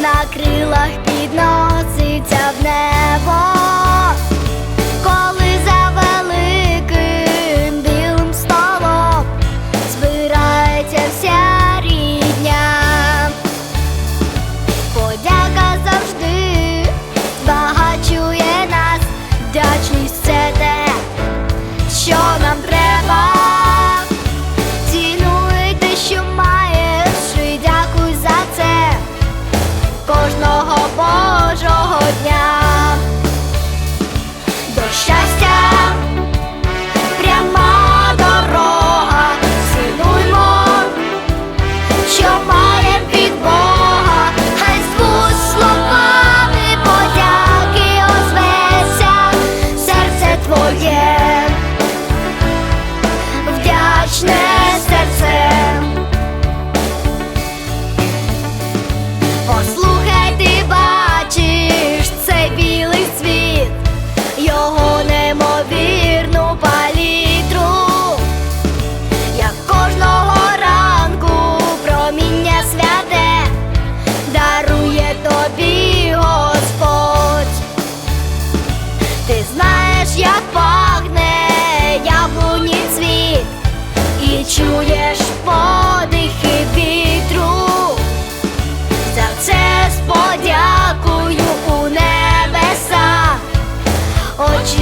на крилах підноситься в небо, коли за великим білим столом збирається вся рідня, подяка завжди збагачує нас, вдячні.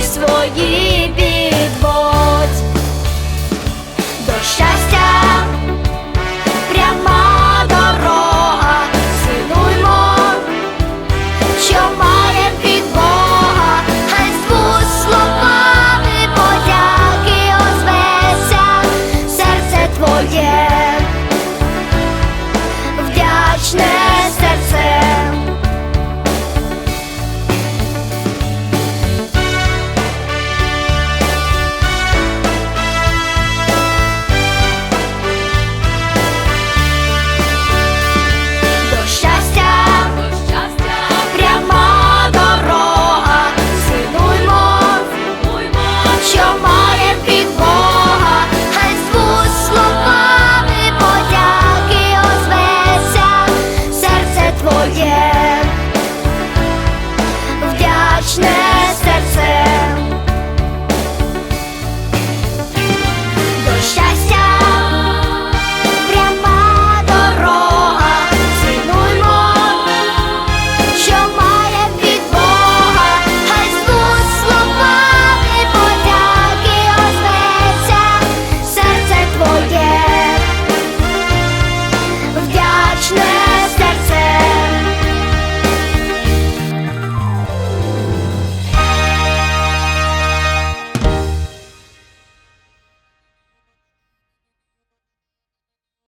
свої підводь до щастя.